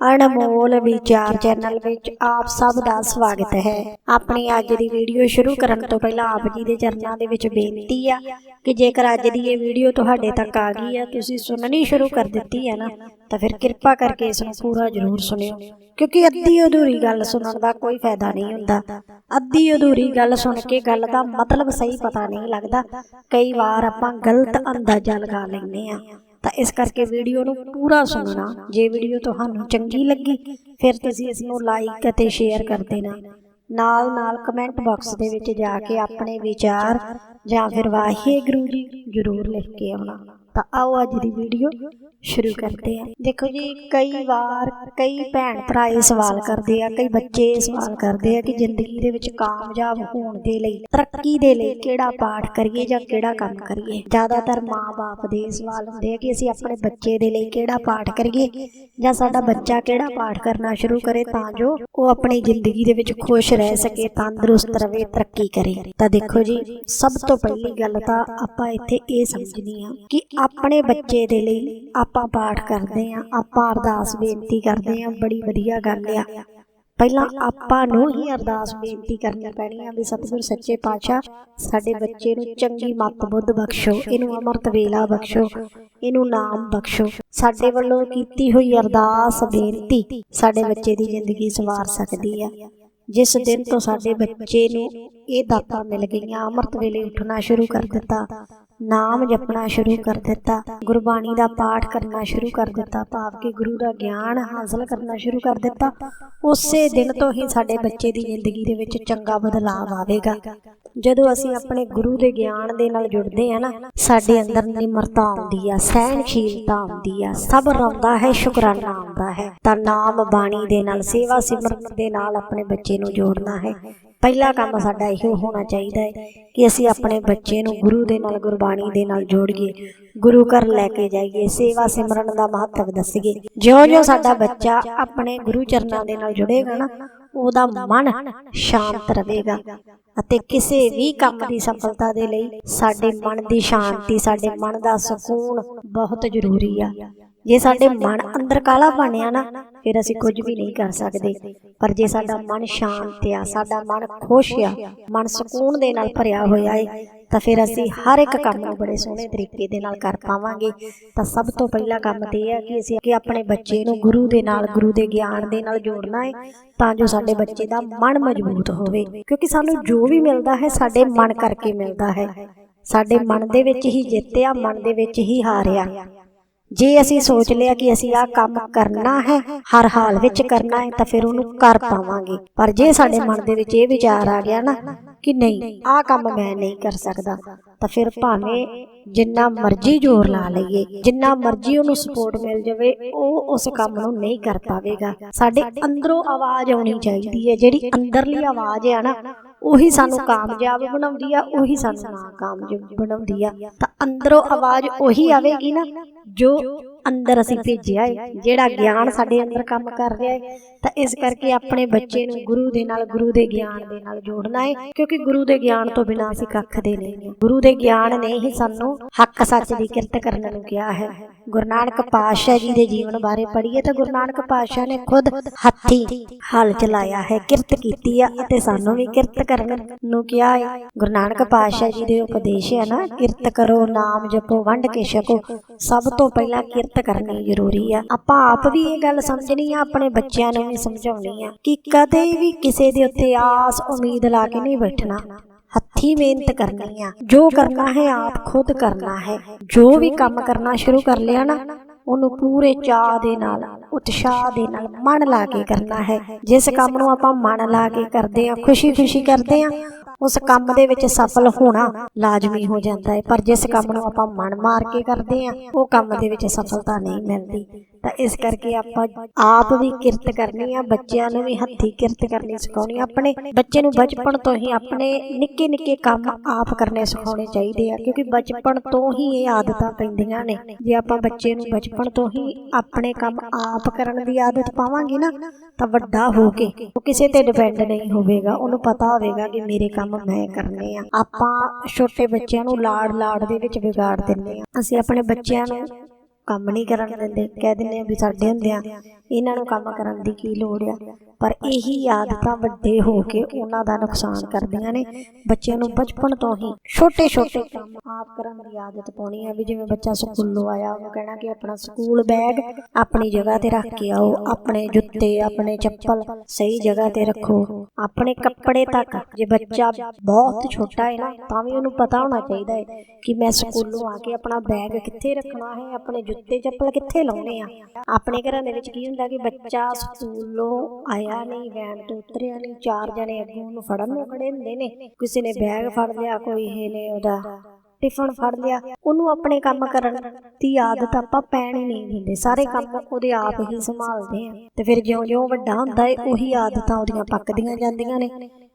ਅਣਮੋਲ ਵਿਚਾਰ ਚੈਨਲ ਵਿੱਚ ਆਪ ਸਭ ਦਾ ਸਵਾਗਤ ਹੈ। ਆਪਣੀ ਅੱਜ ਦੀ ਵੀਡੀਓ ਸ਼ੁਰੂ ਕਰਨ ਤੋਂ ਪਹਿਲਾਂ ਆਪ ਜੀ ਦੇ ਚਰਨਾਂ ਦੇ ਵਿੱਚ ਬੇਨਤੀ ਆ ਕਿ ਜੇਕਰ ਅੱਜ ਦੀ ਇਹ ਵੀਡੀਓ ਤੁਹਾਡੇ ਤੱਕ ਆ ਗਈ ਆ, ਤੁਸੀਂ ਸੁਣਨੀ ਸ਼ੁਰੂ ਕਰ ਦਿੱਤੀ ਹੈ ਨਾ, ਤਾਂ ਫਿਰ ਕਿਰਪਾ ਕਰਕੇ ਇਸ ਨੂੰ ਪੂਰਾ ਜ਼ਰੂਰ ਸੁਣਿਓ। ਕਿਉਂਕਿ ਅੱਧੀ ਅਧੂਰੀ ਗੱਲ ਸੁਣਨ ਦਾ ਕੋਈ ਫਾਇਦਾ ਨਹੀਂ ਹੁੰਦਾ। ਅੱਧੀ ਅਧੂਰੀ ਗੱਲ ਸੁਣ ਕੇ ਗੱਲ ਦਾ ਮਤਲਬ ਸਹੀ ਪਤਾ ਨਹੀਂ ਲੱਗਦਾ। ਕਈ ਵਾਰ ਆਪਾਂ ਗਲਤ ਅੰਦਾਜ਼ਾ ਲਗਾ ਲੈਂਦੇ ਆ। ਤਾਂ ਇਸ ਕਰਕੇ ਵੀਡੀਓ ਨੂੰ ਪੂਰਾ ਸੁਣਨਾ। ਜੇ ਵੀਡੀਓ ਤੁਹਾਨੂੰ ਚੰਗੀ ਲੱਗੀ, ਫਿਰ ਤੁਸੀਂ ਇਸ ਨੂੰ ਲਾਈਕ ਅਤੇ ਸ਼ੇਅਰ ਕਰ ਦੇਣਾ। ਨਾਲ ਨਾਲ ਕਮੈਂਟ ਬਾਕਸ ਦੇ ਵਿੱਚ ਜਾ ਕੇ ਆਪਣੇ ਵਿਚਾਰ ਜਾਂ ਫਿਰ ਵਾਹਿਗੁਰੂ ਜੀ ਜ਼ਰੂਰ ਲਿਖ ਕੇ ਆਉਣਾ। ਤਾਂ ਆਓ ਅੱਜ ਦੀ ਵੀਡੀਓ ਸ਼ੁਰੂ ਕਰਦੇ ਹਾਂ। ਦੇਖੋ ਜੀ, ਕਈ ਵਾਰ ਕਈ ਭੈਣ ਭਰਾ ਇਹ ਸਵਾਲ ਕਰਦੇ ਆ, ਕਈ ਬੱਚੇ ਇਹ ਸਵਾਲ ਕਰਦੇ ਆ ਕਿ ਜ਼ਿੰਦਗੀ ਦੇ ਵਿੱਚ ਕਾਮਯਾਬ ਹੋਣ ਦੇ ਲਈ, ਤਰੱਕੀ ਦੇ ਲਈ ਕਿਹੜਾ ਪਾਠ ਕਰੀਏ ਜਾਂ ਕਿਹੜਾ ਕੰਮ ਕਰੀਏ? ਜ਼ਿਆਦਾਤਰ ਮਾਪੇ ਦੇ ਸਵਾਲ ਹੁੰਦੇ ਆ ਕਿ ਅਸੀਂ ਆਪਣੇ ਬੱਚੇ ਦੇ ਲਈ ਕਿਹੜਾ ਪਾਠ ਕਰੀਏ ਜਾਂ ਸਾਡਾ ਬੱਚਾ ਕਿਹੜਾ ਪਾਠ ਕਰਨਾ ਸ਼ੁਰੂ ਕਰੇ ਤਾਂ ਜੋ ਉਹ ਆਪਣੀ ਜ਼ਿੰਦਗੀ ਦੇ ਵਿੱਚ ਖੁਸ਼ ਰਹਿ ਸਕੇ, ਤੰਦਰੁਸਤ ਰਹੇ, ਤਰੱਕੀ ਕਰੇ। ਤਾਂ ਦੇਖੋ ਜੀ, ਸਭ ਤੋਂ ਪਹਿਲੀ ਗੱਲ ਤਾਂ ਆਪਾਂ ਇੱਥੇ ਇਹ ਸਮਝਣੀ ਆ ਕਿ ਆਪਣੇ ਬੱਚੇ ਦੇ ਲਈ ਆਪਾਂ ਪਾਠ ਕਰਦੇ ਆ ਆਪਾਂ ਅਰਦਾਸ ਬੇਨਤੀ ਕਰਦੇ ਆ ਬੜੀ ਵਧੀਆ ਗੱਲ ਆ। ਪਹਿਲਾਂ ਆਪਾਂ ਨੂੰ ਹੀ ਅਰਦਾਸ ਬੇਨਤੀ ਕਰਨੀ ਪੈਣੀ ਆ ਵੀ ਸਤਿਗੁਰ ਸੱਚੇ ਪਾਤਸ਼ਾਹ, ਸਾਡੇ ਬੱਚੇ ਨੂੰ ਚੰਗੀ ਮੱਤ ਬੁੱਧ ਬਖਸ਼ੋ, ਇਹਨੂੰ ਅਮਰਤ ਵੇਲਾ ਬਖਸ਼ੋ, ਇਹਨੂੰ ਨਾਮ ਬਖਸ਼ੋ। ਸਾਡੇ ਵੱਲੋਂ ਕੀਤੀ ਹੋਈ ਅਰਦਾਸ ਬੇਨਤੀ ਸਾਡੇ ਬੱਚੇ ਦੀ ਜ਼ਿੰਦਗੀ ਸਵਾਰ ਸਕਦੀ ਆ। ਜਿਸ ਦਿਨ ਤੋਂ ਸਾਡੇ ਬੱਚੇ ਨੂੰ ਇਹ ਦਾਤਾਂ ਮਿਲ ਗਈਆਂ, ਅੰਮ੍ਰਿਤ ਵੇਲੇ ਉੱਠਣਾ ਸ਼ੁਰੂ ਕਰ ਦਿੱਤਾ। ਨਾਮ ਜਪਣਾ ਸ਼ੁਰੂ ਕਰ ਦਿੱਤਾ। ਗੁਰਬਾਣੀ ਦਾ ਪਾਠ ਕਰਨਾ ਸ਼ੁਰੂ ਕਰ ਦਿੱਤਾ। ਭਾਵ ਕਿ ਗੁਰੂ ਦਾ ਗਿਆਨ ਹਾਸਲ ਕਰਨਾ ਸ਼ੁਰੂ ਕਰ ਦਿੱਤਾ। ਉਸੇ ਦਿਨ ਤੋਂ ਹੀ ਸਾਡੇ ਬੱਚੇ ਦੀ ਜ਼ਿੰਦਗੀ ਦੇ ਵਿੱਚ ਚੰਗਾ ਬਦਲਾਅ ਆਵੇਗਾ। ਜਦੋਂ ਅਸੀਂ ਆਪਣੇ ਗੁਰੂ ਦੇ ਗਿਆਨ ਦੇ ਨਾਲ ਜੁੜਦੇ ਆ ਨਾ ਸਾਡੇ ਅੰਦਰ ਨਿਮਰਤਾ ਆਉਂਦੀ ਆ ਸਹਿਣਸ਼ੀਲਤਾ ਆਉਂਦੀ ਆ ਸਬਰ ਆਉਂਦਾ ਹੈ ਸ਼ੁਕਰਾਨਾ ਆਉਂਦਾ ਹੈ। ਤਾਂ ਨਾਮ ਬਾਣੀ ਦੇ ਨਾਲ ਸੇਵਾ ਸਿਮਰਨ ਦੇ ਨਾਲ ਆਪਣੇ ਬੱਚੇ ਨੂੰ ਜੋੜਨਾ ਹੈ। ਪਹਿਲਾ ਕੰਮ ਸਾਡਾ ਇਹੋ ਹੋਣਾ ਚਾਹੀਦਾ ਹੈ ਕਿ ਅਸੀਂ ਆਪਣੇ ਬੱਚੇ ਨੂੰ ਗੁਰੂ ਦੇ ਨਾਲ, ਗੁਰਬਾਣੀ ਦੇ ਨਾਲ ਜੋੜੀਏ ਗੁਰੂ ਘਰ ਲੈ ਕੇ ਜਾਈਏ, ਸੇਵਾ ਸਿਮਰਨ ਦਾ ਮਹੱਤਵ ਦੱਸੀਏ। ਜਿਉਂ-ਜਿਉਂ ਸਾਡਾ ਬੱਚਾ ਆਪਣੇ ਗੁਰੂ ਚਰਨਾਂ ਦੇ ਨਾਲ ਜੁੜੇਗਾ ਨਾ, ਉਹਦਾ ਮਨ ਸ਼ਾਂਤ ਰਹੇਗਾ ਅਤੇ ਕਿਸੇ ਵੀ ਕੰਮ ਦੀ ਸਫਲਤਾ ਦੇ ਲਈ ਸਾਡੇ ਮਨ ਦੀ ਸ਼ਾਂਤੀ, ਸਾਡੇ ਮਨ ਦਾ ਸਕੂਨ ਬਹੁਤ ਜ਼ਰੂਰੀ ਆ। ਜੇ ਸਾਡੇ ਮਨ ਅੰਦਰ ਕਾਲਾ ਬਣਿਆ ਨਾ ਫਿਰ ਅਸੀਂ ਕੁਝ ਵੀ ਨਹੀਂ ਕਰ ਸਕਦੇ। ਪਰ ਜੇ ਸਾਡਾ ਮਨ ਸ਼ਾਂਤ ਆ, ਸਾਡਾ ਮਨ ਖੁਸ਼ ਆ, ਮਨ ਸਕੂਨ ਦੇ ਨਾਲ ਭਰਿਆ ਹੋਇਆ ਹੈ ਤਾਂ ਫਿਰ ਅਸੀਂ ਹਰ ਇੱਕ ਕੰਮ ਨੂੰ ਬੜੇ ਸੋਹਣੇ ਤਰੀਕੇ ਦੇ ਨਾਲ ਕਰ ਪਾਵਾਂਗੇ। ਤਾਂ ਸਭ ਤੋਂ ਪਹਿਲਾ ਕੰਮ ਤੇ ਇਹ ਹੈ ਕਿ ਅਸੀਂ ਕਿ ਆਪਣੇ ਬੱਚੇ ਨੂੰ ਗੁਰੂ ਦੇ ਨਾਲ, ਗੁਰੂ ਦੇ ਗਿਆਨ ਦੇ ਨਾਲ ਜੋੜਨਾ ਹੈ ਤਾਂ ਜੋ ਸਾਡੇ ਬੱਚੇ ਦਾ ਮਨ ਮਜ਼ਬੂਤ ਹੋਵੇ। ਕਿਉਂਕਿ ਸਾਨੂੰ ਜੋ ਵੀ ਮਿਲਦਾ ਹੈ, ਸਾਡੇ ਮਨ ਕਰਕੇ ਮਿਲਦਾ ਹੈ। ਸਾਡੇ ਮਨ ਦੇ ਵਿੱਚ ਹੀ ਜਿੱਤਿਆ ਮਨ ਦੇ ਵਿੱਚ ਹੀ ਹਾਰਿਆ ਜੇ ਅਸੀਂ ਸੋਚ ਲਿਆ ਕਿ ਅਸੀਂ ਆਹ ਕੰਮ ਕਰਨਾ ਹੈ, ਹਰ ਹਾਲ ਵਿੱਚ ਕਰਨਾ ਹੈ, ਤਾਂ ਫਿਰ ਉਹਨੂੰ ਕਰ ਪਾਵਾਂਗੇ। ਪਰ ਜੇ ਸਾਡੇ ਮਨ ਦੇ ਵਿੱਚ ਇਹ ਵਿਚਾਰ ਆ ਗਿਆ ਨਾ ਕਿ ਨਹੀਂ, ਆਹ ਕੰਮ ਮੈਂ ਨਹੀਂ ਕਰ ਸਕਦਾ, ਤਾਂ ਫਿਰ ਭਾਵੇਂ ਜਿੰਨਾ ਮਰਜ਼ੀ ਜ਼ੋਰ ਲਾ ਲਈਏ, ਜਿੰਨਾ ਮਰਜ਼ੀ ਉਹਨੂੰ ਸਪੋਰਟ ਮਿਲ ਜਾਵੇ, ਉਹ ਉਸ ਕੰਮ ਨੂੰ ਨਹੀਂ ਕਰ ਪਾਵੇਗਾ। ਸਾਡੇ ਅੰਦਰੋਂ ਆਵਾਜ਼ ਆਉਣੀ ਚਾਹੀਦੀ ਹੈ, ਜਿਹੜੀ ਅੰਦਰਲੀ ਆਵਾਜ਼ ਹੈ ਨਾ ਉਹੀ ਸਾਨੂੰ ਕਾਮਯਾਬ ਬਣਾਉਂਦੀ ਆ ਉਹੀ ਸਾਨੂੰ ਨਾਕਾਮਯਾਬ ਬਣਾਉਂਦੀ ਆ। ਤਾਂ ਅੰਦਰੋਂ ਆਵਾਜ਼ ਉਹੀ ਆਵੇਗੀ ਨਾ ਜੋ ਅੰਦਰ ਅਸੀਂ ਭੇਜਿਆ ਹੈ ਜਿਹੜਾ ਗਿਆਨ ਸਾਡੇ ਅੰਦਰ ਕੰਮ ਕਰ ਰਿਹਾ ਹੈ ਤਾਂ ਇਸ ਕਰਕੇ ਆਪਣੇ ਬੱਚੇ ਨੂੰ ਗੁਰੂ ਦੇ ਨਾਲ ਗੁਰੂ ਦੇ ਗਿਆਨ ਦੇ ਨਾਲ ਜੋੜਨਾ ਹੈ ਕਿਉਂਕਿ ਗੁਰੂ ਦੇ ਗਿਆਨ ਤੋਂ ਬਿਨਾਂ ਅਸੀਂ ਕੱਖ ਦੇ ਨਹੀਂ। ਗੁਰੂ ਦੇ ਗਿਆਨ ਨੇ ਹੀ ਸਾਨੂੰ ਹੱਕ ਸੱਚ ਦੀ ਕਿਰਤ ਕਰਨ ਨੂੰ ਕਿਹਾ ਹੈ। ਗੁਰੂ ਨਾਨਕ ਪਾਤਸ਼ਾਹ ਜੀ ਦੇ ਜੀਵਨ ਬਾਰੇ ਪੜ੍ਹੀਏ ਤਾਂ ਗੁਰੂ ਨਾਨਕ ਪਾਤਸ਼ਾਹ ਨੇ ਖੁਦ ਹੱਥੀ ਹਲ ਚਲਾਇਆ ਹੈ ਕਿਰਤ ਕੀਤੀ ਆ ਅਤੇ ਸਾਨੂੰ ਵੀ ਕਿਰਤ ਕਰਨ ਨੂੰ ਕਿਹਾ ਹੈ। ਗੁਰੂ ਨਾਨਕ ਪਾਤਸ਼ਾਹ ਜੀ ਦੇ ਉਪਦੇਸ਼ ਹੈ ਨਾ ਕਿਰਤ ਕਰੋ ਨਾਮ ਜਪੋ ਵੰਡ ਕੇ ਛਕੋ ਸਭ ਤੋਂ ਪਹਿਲਾਂ ਕਿਰਤ ਕਰਨੀ ਜ਼ਰੂਰੀ ਆ ਆਪਾਂ ਆਪ ਵੀ ਇਹ ਗੱਲ ਸਮਝਣੀ ਆ ਆਪਣੇ ਬੱਚਿਆਂ ਨੂੰ ਵੀ ਸਮਝਾਉਣੀ ਆ ਕਿ ਕਦੇ ਵੀ ਕਿਸੇ ਦੇ ਉੱਤੇ ਆਸ, ਉਮੀਦ ਲਾ ਕੇ ਨਹੀਂ ਬੈਠਣਾ। ਹੱਥੀ ਮਿਹਨਤ ਕਰਨੀ ਆ ਜੋ ਕਰਨਾ ਹੈ, ਆਪ ਖੁਦ ਕਰਨਾ ਹੈ। ਜੋ ਵੀ ਕੰਮ ਕਰਨਾ ਸ਼ੁਰੂ ਕਰ ਲਿਆ ਨਾ, ਉਹਨੂੰ ਪੂਰੇ ਚਾਹ ਦੇ ਨਾਲ, ਉਤਸ਼ਾਹ ਦੇ ਨਾਲ ਮਨ ਲਾ ਕੇ ਕਰਨਾ ਹੈ। ਜਿਸ ਕੰਮ ਨੂੰ ਆਪਾਂ ਮਨ ਲਾ ਕੇ ਕਰਦੇ ਆ ਖੁਸ਼ੀ-ਖੁਸ਼ੀ ਕਰਦੇ ਆ ਉਸ ਕੰਮ ਦੇ ਵਿੱਚ ਸਫਲ ਹੋਣਾ ਲਾਜ਼ਮੀ ਹੋ ਜਾਂਦਾ ਹੈ। ਪਰ ਜਿਸ ਕੰਮ ਨੂੰ ਆਪਾਂ ਮਨ ਮਾਰ ਕੇ ਕਰਦੇ ਆ ਉਹ ਕੰਮ ਦੇ ਵਿੱਚ ਸਫਲਤਾ ਨਹੀਂ ਮਿਲਦੀ। ਤਾਂ ਇਸ ਕਰਕੇ ਆਪਾਂ ਆਪ ਵੀ ਕਿਰਤ ਕਰਨੀ ਆ, ਬੱਚਿਆਂ ਨੂੰ ਵੀ ਹੱਥੀ ਕਿਰਤ ਕਰਨੀ ਸਿਖਾਉਣੀ ਆਪਣੇ ਬੱਚੇ ਨੂੰ ਬਚਪਨ ਤੋਂ ਹੀ ਆਪਣੇ ਨਿੱਕੇ ਨਿੱਕੇ ਕੰਮ ਆਪ ਕਰਨੇ ਸਿਖਾਉਣੇ ਚਾਹੀਦੇ ਆ, ਕਿਉਂਕਿ ਬਚਪਨ ਤੋਂ ਹੀ ਇਹ ਆਦਤਾਂ ਪੈਂਦੀਆਂ ਨੇ। ਜੇ ਆਪਾਂ ਬੱਚੇ ਨੂੰ ਬਚਪਨ ਤੋਂ ਹੀ ਆਪਣੇ ਕੰਮ ਆਪ ਕਰਨ ਦੀ ਆਦਤ ਪਾਵਾਂਗੇ ਨਾ, ਤਾਂ ਵੱਡਾ ਹੋ ਕੇ ਉਹ ਕਿਸੇ ਤੇ ਡਿਪੈਂਡ ਨਹੀਂ ਹੋਵੇਗਾ। ਉਹਨੂੰ ਪਤਾ ਹੋਵੇਗਾ ਕਿ ਮੇਰੇ ਕੰਮ ਮੈਂ ਕਰਨੇ ਆ। ਆਪਾਂ ਛੋਟੇ ਬੱਚਿਆਂ ਨੂੰ ਲਾੜ ਲਾੜ ਦੇ ਵਿੱਚ ਵਿਗਾੜ ਦਿੰਦੇ ਆ। ਅਸੀਂ ਆਪਣੇ ਬੱਚਿਆਂ ਨੂੰ ਕੰਮ ਨਹੀਂ ਕਰਨ ਦਿੰਦੇ, ਕਹਿ ਦਿੰਦੇ ਆ ਵੀ ਸਾਡੇ ਹੁੰਦੇ ਆ ਇਹਨਾਂ ਨੂੰ ਕੰਮ ਕਰਨ ਦੀ ਕੀ ਲੋੜ ਆ। ਪਰ ਇਹੀ ਆਦਤਾਂ ਵੱਡੇ ਹੋ ਕੇ ਉਹਨਾਂ ਦਾ ਨੁਕਸਾਨ ਕਰਦੀਆਂ ਨੇ, ਬੱਚਿਆਂ ਨੂੰ ਬਚਪਨ ਤੋਂ ਹੀ ਛੋਟੇ ਛੋਟੇ ਕੰਮ ਆਪ ਕਰਨ ਦੀ ਆਦਤ ਪਾਉਣੀ ਆ ਵੀ ਜਿਵੇਂ ਬੱਚਾ ਸਕੂਲੋਂ ਆਇਆ ਉਹਨੂੰ ਕਹਿਣਾ ਕਿ ਆਪਣਾ ਸਕੂਲ ਬੈਗ ਆਪਣੀ ਜਗ੍ਹਾ ਤੇ ਰੱਖ ਕੇ ਆਓ, ਆਪਣੇ ਜੁੱਤੇ, ਆਪਣੇ ਚੱਪਲ ਸਹੀ ਜਗ੍ਹਾ ਤੇ ਰੱਖੋ। ਆਪਣੇ ਕੱਪੜੇ ਤੱਕ, ਜੇ ਬੱਚਾ ਬਹੁਤ ਛੋਟਾ ਹੈ ਨਾ, ਤਾਂ ਵੀ ਉਹਨੂੰ ਪਤਾ ਹੋਣਾ ਚਾਹੀਦਾ ਹੈ ਕਿ ਮੈਂ ਸਕੂਲੋਂ ਆ ਕੇ ਆਪਣਾ ਬੈਗ ਕਿੱਥੇ ਰੱਖਣਾ ਹੈ, ਆਪਣੇ ਜੁੱਤੇ ਚੱਪਲ ਕਿੱਥੇ ਲਾਉਣੇ ਆ? ਆਪਣੇ ਘਰਾਂ ਦੇ ਵਿੱਚ ਕੀ ਹੁੰਦਾ ਕਿ ਬੱਚਾ ਸਕੂਲੋਂ ਆਇਆ ਨਹੀਂ, ਵੈਨ ਤੋਂ ਉਤਰਿਆ ਨਹੀਂ, ਚਾਰ ਜਣੇ ਅੱਗੇ ਉਹਨੂੰ ਫੜਨ ਨੂੰ ਖੜੇ ਹੁੰਦੇ ਨੇ। ਕਿਸੇ ਨੇ ਬੈਗ ਫੜ ਲਿਆ, ਕੋਈ ਇਹ ਉਹਦਾ ਟਿਫਨ ਫੜ ਲਿਆ, ਉਹਨੂੰ ਆਪਣੇ ਕੰਮ ਕਰਨ ਦੀ ਆਦਤ ਆਪਾਂ ਪੈਣ ਹੀ ਨਹੀਂ ਦਿੰਦੇ। ਸਾਰੇ ਕੰਮ ਉਹਦੇ ਆਪ ਹੀ ਸੰਭਾਲਦੇ ਆ। ਤੇ ਫਿਰ ਜਿਉਂ-ਜਿਉਂ ਵੱਡਾ ਹੁੰਦਾ ਏ, ਉਹੀ ਆਦਤਾਂ ਉਹਦੀਆਂ ਪੱਕਦੀਆਂ ਜਾਂਦੀਆਂ ਨੇ।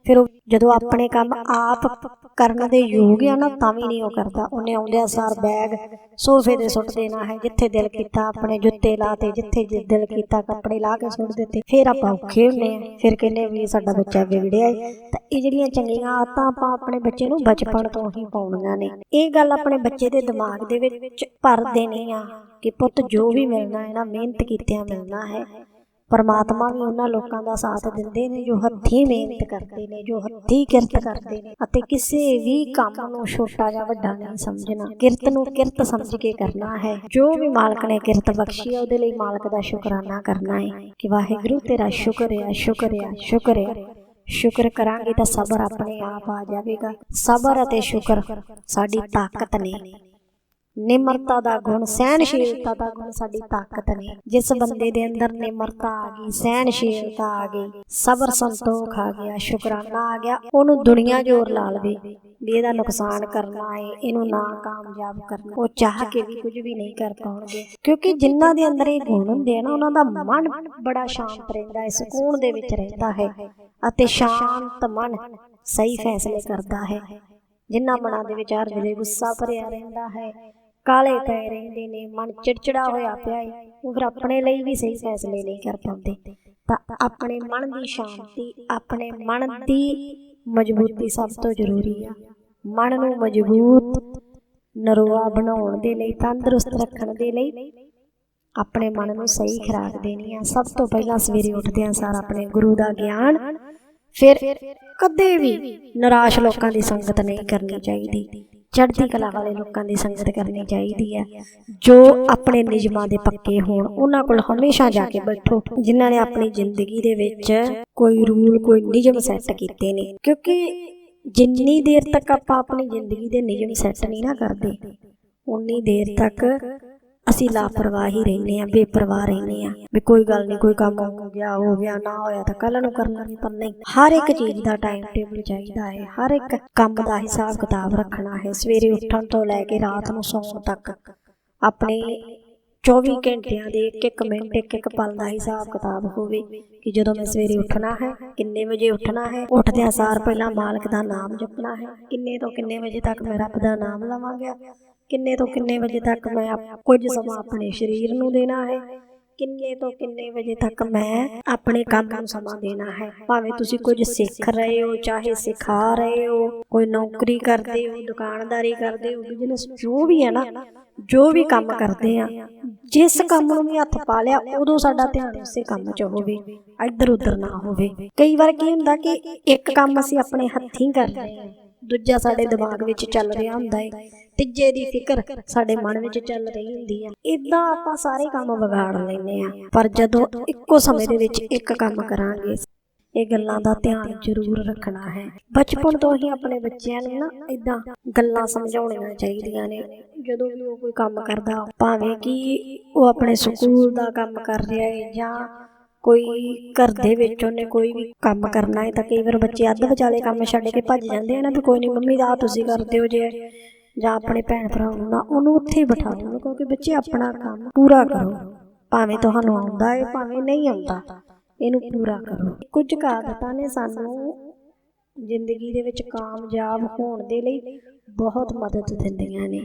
ਫਿਰ ਉਹ ਜਦੋਂ ਆਪਣੇ ਕੰਮ ਆਪ ਕਰਨ ਦੇ ਯੋਗ ਆ ਨਾ, ਤਾਂ ਵੀ ਨਹੀਂ ਉਹ ਕਰਦਾ। ਉਹਨੇ ਆਉਂਦਿਆਂ ਸਾਰ ਬੈਗ ਸੋਫੇ ਤੇ ਸੁੱਟ ਦੇਣਾ ਹੈ, ਜਿੱਥੇ ਦਿਲ ਕੀਤਾ ਆਪਣੇ ਜੁੱਤੇ ਲਾਤੇ ਜਿੱਥੇ ਦਿਲ ਕੀਤਾ ਕੱਪੜੇ ਲਾ ਕੇ ਸੁੱਟ ਦਿੱਤੇ। ਫਿਰ ਆਪਾਂ ਔਖੇ ਹੁੰਦੇ ਆ। ਫਿਰ ਕਹਿੰਦੇ ਵੀ ਸਾਡਾ ਬੱਚਾ ਵਿਗੜਿਆ ਏ। ਤਾਂ ਇਹ ਜਿਹੜੀਆਂ ਚੰਗੀਆਂ ਆਦਤਾਂ ਆਪਾਂ ਆਪਣੇ ਬੱਚੇ ਨੂੰ ਬਚਪਨ ਤੋਂ ਹੀ ਪਾਉਣੀਆਂ ਨੇ। ਇਹ ਗੱਲ ਆਪਣੇ ਬੱਚੇ ਦੇ ਦਿਮਾਗ ਦੇ ਵਿੱਚ ਭਰ ਦੇਣੀ ਆ ਕਿ ਪੁੱਤ ਜੋ ਵੀ ਮਿਲਣਾ ਹੈ ਨਾ, ਮਿਹਨਤ ਕੀਤਿਆਂ ਮਿਲਣਾ ਹੈ। ਪਰਮਾਤਮਾ ਵੀ ਉਹਨਾਂ ਲੋਕਾਂ ਦਾ ਸਾਥ ਦਿੰਦੇ ਨੇ, ਜੋ ਹੱਥੀਂ ਮਿਹਨਤ ਕਰਦੇ ਨੇ, ਜੋ ਹੱਥੀਂ ਕਿਰਤ ਕਰਦੇ ਨੇ ਅਤੇ ਕਿਸੇ ਵੀ ਕੰਮ ਨੂੰ ਛੋਟਾ ਜਾਂ ਵੱਡਾ ਨਹੀਂ ਸਮਝਣਾ। ਕਿਰਤ ਨੂੰ ਕਿਰਤ ਸਮਝ ਕੇ ਕਰਨਾ ਹੈ। ਜੋ ਵੀ ਮਾਲਕ ਨੇ ਕਿਰਤ ਬਖਸ਼ੀ ਹੈ, ਉਹਦੇ ਲਈ ਮਾਲਕ ਦਾ ਸ਼ੁਕਰਾਨਾ ਕਰਨਾ ਹੈ ਕਿ ਵਾਹਿਗੁਰੂ ਤੇਰਾ ਸ਼ੁਕਰ ਹੈ ਸ਼ੁਕਰ ਹੈ ਸ਼ੁਕਰ ਹੈ। ਸ਼ੁਕਰ ਕਰਾਂਗੇ ਤਾਂ ਸਬਰ ਆਪਣੇ ਆਪ ਆ ਜਾਵੇਗਾ। ਸਬਰ ਅਤੇ ਸ਼ੁਕਰ ਸਾਡੀ ਤਾਕਤ ਨੇ। ਨਿਮਰਤਾ ਦਾ ਗੁਣ ਸਹਿਨਸ਼ੀਲਤਾ ਦਾ ਗੁਣ ਸਾਡੀ ਤਾਕਤ ਨੇ। ਜਿਸ ਬੰਦੇ ਦੇ ਅੰਦਰ ਨਿਮਰਤਾ ਆ ਗਈ ਸਹਿਨਸ਼ੀਲਤਾ ਆ ਗਈ ਸਬਰ ਸੰਤੋਖ ਆ ਗਿਆ ਸ਼ੁਕਰਾਨਾ ਆ ਗਿਆ ਉਹਨੂੰ ਦੁਨੀਆ ਜ਼ੋਰ ਲਾ ਲਵੇ ਵੀ ਇਹਦਾ ਨੁਕਸਾਨ ਕਰਨਾ ਹੈ ਇਹਨੂੰ ਨਾ ਕਾਮਯਾਬ ਕਰਨਾ ਉਹ ਚਾਹ ਕੇ ਵੀ ਕੁਝ ਵੀ ਨਹੀਂ ਕਰ ਪਾਉਣਗੇ ਕਿਉਂਕਿ ਜਿਨ੍ਹਾਂ ਦੇ ਅੰਦਰ ਇਹ ਗੁਣ ਹੁੰਦੇ ਆ ਨਾ ਉਹਨਾਂ ਦਾ ਮਨ ਬੜਾ ਸ਼ਾਂਤ ਰਹਿੰਦਾ ਹੈ ਸਕੂਨ ਦੇ ਵਿੱਚ ਰਹਿੰਦਾ ਹੈ ਅਤੇ ਸ਼ਾਂਤ ਮਨ ਸਹੀ ਫੈਸਲੇ ਕਰਦਾ ਹੈ। ਜਿਨ੍ਹਾਂ ਮਨਾਂ ਦੇ ਵਿੱਚ ਹਰ ਵੇਲੇ ਗੁੱਸਾ ਭਰਿਆ ਰਹਿੰਦਾ ਹੈ ਕਾਲੇ ਪਏ ਰਹਿੰਦੇ ਨੇ, ਮਨ ਚਿੜਚਿੜਾ ਹੋਇਆ ਪਿਆ ਹੈ ਉਹ ਫਿਰ ਆਪਣੇ ਲਈ ਵੀ ਸਹੀ ਫੈਸਲੇ ਨਹੀਂ ਕਰ ਪਾਉਂਦੇ। ਤਾਂ ਆਪਣੇ ਮਨ ਦੀ ਸ਼ਾਂਤੀ, ਆਪਣੇ ਮਨ ਦੀ ਮਜ਼ਬੂਤੀ ਸਭ ਤੋਂ ਜ਼ਰੂਰੀ ਆ। ਮਨ ਨੂੰ ਮਜ਼ਬੂਤ, ਨਰੋਆ ਬਣਾਉਣ ਦੇ ਲਈ, ਤੰਦਰੁਸਤ ਰੱਖਣ ਦੇ ਲਈ ਆਪਣੇ ਮਨ ਨੂੰ ਸਹੀ ਖਰਾਕ ਦੇਣੀ ਆ। ਸਭ ਤੋਂ ਪਹਿਲਾਂ ਸਵੇਰੇ ਉੱਠਦਿਆਂ ਸਾਰ ਆਪਣੇ ਗੁਰੂ ਦਾ ਗਿਆਨ, ਫਿਰ ਕਦੇ ਵੀ ਨਿਰਾਸ਼ ਲੋਕਾਂ ਦੀ ਸੰਗਤ ਨਹੀਂ ਕਰਨੀ ਚਾਹੀਦੀ। ਚੜ੍ਹਦੀ ਕਲਾ ਵਾਲੇ ਲੋਕਾਂ ਦੀ ਸੰਗਤ ਕਰਨੀ ਚਾਹੀਦੀ ਹੈ। ਜੋ ਆਪਣੇ ਨਿਯਮਾਂ ਦੇ ਪੱਕੇ ਹੋਣ ਉਹਨਾਂ ਕੋਲ ਹਮੇਸ਼ਾ ਜਾ ਕੇ ਬੈਠੋ। ਜਿਨ੍ਹਾਂ ਨੇ ਆਪਣੀ ਜ਼ਿੰਦਗੀ ਦੇ ਵਿੱਚ ਕੋਈ ਰੂਲ ਕੋਈ ਨਿਯਮ ਸੈੱਟ ਕੀਤੇ ਨੇ। ਕਿਉਂਕਿ ਜਿੰਨੀ ਦੇਰ ਤੱਕ ਆਪਾਂ ਆਪਣੀ ਜ਼ਿੰਦਗੀ ਦੇ ਨਿਯਮ ਸੈੱਟ ਨਹੀਂ ਨਾ ਕਰਦੇ ਉਨੀ ਦੇਰ ਤੱਕ ਅਸੀਂ ਲਾਪਰਵਾਹ ਹੀ ਰਹਿੰਦੇ ਆ ਬੇਪਰਵਾਹ ਰਹਿੰਦੇ ਆ ਵੀ ਕੋਈ ਗੱਲ ਨਹੀਂ, ਕੋਈ ਕੰਮ ਹੋ ਗਿਆ ਹੋ ਗਿਆ, ਨਾ ਹੋਇਆ ਤਾਂ ਕੱਲ ਨੂੰ ਕਰਨਾ ਲਾਂਗੇ ਪਰ ਨਹੀਂ ਹਰ ਇੱਕ ਚੀਜ਼ ਦਾ ਟਾਈਮ ਟੇਬਲ ਚਾਹੀਦਾ ਹੈ, ਹਰ ਇੱਕ ਕੰਮ ਦਾ ਹਿਸਾਬ ਕਿਤਾਬ ਰੱਖਣਾ ਹੈ। ਸਵੇਰੇ ਉੱਠਣ ਤੋਂ ਲੈ ਕੇ ਰਾਤ ਨੂੰ ਸੌਣ ਤੱਕ ਆਪਣੇ 24 ਘੰਟਿਆਂ ਦੇ ਇੱਕ ਇੱਕ ਮਿੰਟ, ਇੱਕ ਇੱਕ ਪਲ ਦਾ ਹਿਸਾਬ ਕਿਤਾਬ ਹੋਵੇ ਕਿ ਜਦੋਂ ਮੈਂ ਸਵੇਰੇ ਉੱਠਣਾ ਹੈ, ਕਿੰਨੇ ਵਜੇ ਉੱਠਣਾ ਹੈ, ਉੱਠਦਿਆਂ ਸਾਰ ਪਹਿਲਾਂ ਮਾਲਕ ਦਾ ਨਾਮ ਜਪਣਾ ਹੈ। ਕਿੰਨੇ ਤੋਂ ਕਿੰਨੇ ਵਜੇ ਤੱਕ ਮੈਂ ਰੱਬ ਦਾ ਨਾਮ ਲਵਾਂਗਾ? ਕਿੰਨੇ ਤੋਂ ਕਿੰਨੇ ਵਜੇ ਤੱਕ ਮੈਂ ਕੁਝ ਸਮਾਂ ਆਪਣੇ ਸਰੀਰ ਨੂੰ ਦੇਣਾ ਹੈ। ਕਿੰਨੇ ਤੋਂ ਕਿੰਨੇ ਵਜੇ ਤੱਕ ਮੈਂ ਆਪਣੇ ਕੰਮ ਨੂੰ ਸਮਾਂ ਦੇਣਾ ਹੈ। ਭਾਵੇਂ ਤੁਸੀਂ ਕੁਝ ਸਿੱਖ ਰਹੇ ਹੋ ਚਾਹੇ ਸਿਖਾ ਰਹੇ ਹੋ ਕੋਈ ਨੌਕਰੀ ਕਰਦੇ ਹੋ ਦੁਕਾਨਦਾਰੀ ਕਰਦੇ ਹੋ ਬਿਜ਼ਨਸ ਜੋ ਵੀ ਹੈ ਨਾ ਜੋ ਵੀ ਕੰਮ ਕਰਦੇ ਆ ਜਿਸ ਕੰਮ ਨੂੰ ਵੀ ਹੱਥ ਪਾ ਲਿਆ ਉਦੋਂ ਸਾਡਾ ਧਿਆਨ ਉਸੇ ਕੰਮ 'ਚ ਹੋਵੇ ਇੱਧਰ ਉੱਧਰ ਨਾ ਹੋਵੇ। ਕਈ ਵਾਰ ਕੀ ਹੁੰਦਾ ਕਿ ਇੱਕ ਕੰਮ ਅਸੀਂ ਆਪਣੇ ਹੱਥੀਂ ਕਰਦੇ ਹਾਂ ਦੂਜਾ ਸਾਡੇ ਦਿਮਾਗ ਵਿੱਚ ਚੱਲ ਰਿਹਾ ਹੁੰਦਾ ਹੈ ਤੀਜੇ ਦੀ ਫਿਕਰ ਸਾਡੇ ਮਨ ਵਿੱਚ ਚੱਲ ਰਹੀ ਹੁੰਦੀ ਹੈ ਇਦਾਂ ਆਪਾਂ ਸਾਰੇ ਕੰਮ ਵਿਗਾੜ ਲੈਂਦੇ ਆ। ਪਰ ਜਦੋਂ ਇੱਕੋ ਸਮੇਂ ਦੇ ਵਿੱਚ ਇੱਕ ਕੰਮ ਕਰਾਂਗੇ ਇਹ ਗੱਲਾਂ ਦਾ ਧਿਆਨ ਜ਼ਰੂਰ ਰੱਖਣਾ ਹੈ। ਬਚਪਨ ਤੋਂ ਹੀ ਆਪਣੇ ਬੱਚਿਆਂ ਨੂੰ ਨਾ ਇਦਾਂ ਗੱਲਾਂ ਸਮਝਾਉਣੀਆਂ ਚਾਹੀਦੀਆਂ ਨੇ। ਜਦੋਂ ਵੀ ਉਹ ਕੋਈ ਕੰਮ ਕਰਦਾ ਭਾਵੇਂ ਕਿ ਉਹ ਆਪਣੇ ਸਕੂਲ ਦਾ ਕੰਮ ਕਰ ਰਿਹਾ ਹੈ ਜਾਂ ਕੋਈ ਘਰ ਦੇ ਵਿੱਚ ਉਹਨੇ ਕੋਈ ਵੀ ਕੰਮ ਕਰਨਾ ਹੈ ਤਾਂ ਕਈ ਵਾਰ ਬੱਚੇ ਅੱਧ ਵਿਚਾਲੇ ਕੰਮ ਛੱਡ ਕੇ ਭੱਜ ਜਾਂਦੇ ਆ ਨਾ ਵੀ ਕੋਈ ਨਹੀਂ ਮੰਮੀ ਦਾ ਤੁਸੀਂ ਕਰਦੇ ਹੋ ਜੇ, ਜਾਂ ਆਪਣੇ ਭੈਣ ਭਰਾ ਨੂੰ ਨਾ, ਉਹਨੂੰ ਉੱਥੇ ਹੀ ਬਿਠਾ ਦਿਓ ਕਿਉਂਕਿ ਬੱਚੇ ਆਪਣਾ ਕੰਮ ਪੂਰਾ ਕਰੋ। ਭਾਵੇਂ ਤੁਹਾਨੂੰ ਆਉਂਦਾ ਹੈ, ਭਾਵੇਂ ਨਹੀਂ ਆਉਂਦਾ, ਇਹਨੂੰ ਪੂਰਾ ਕਰੋ। ਕੁਝ ਕੁ ਨੇ ਸਾਨੂੰ ਜ਼ਿੰਦਗੀ ਦੇ ਵਿੱਚ ਕਾਮਯਾਬ ਹੋਣ ਦੇ ਲਈ ਬਹੁਤ ਮਦਦ ਦਿੰਦੀਆਂ ਨੇ।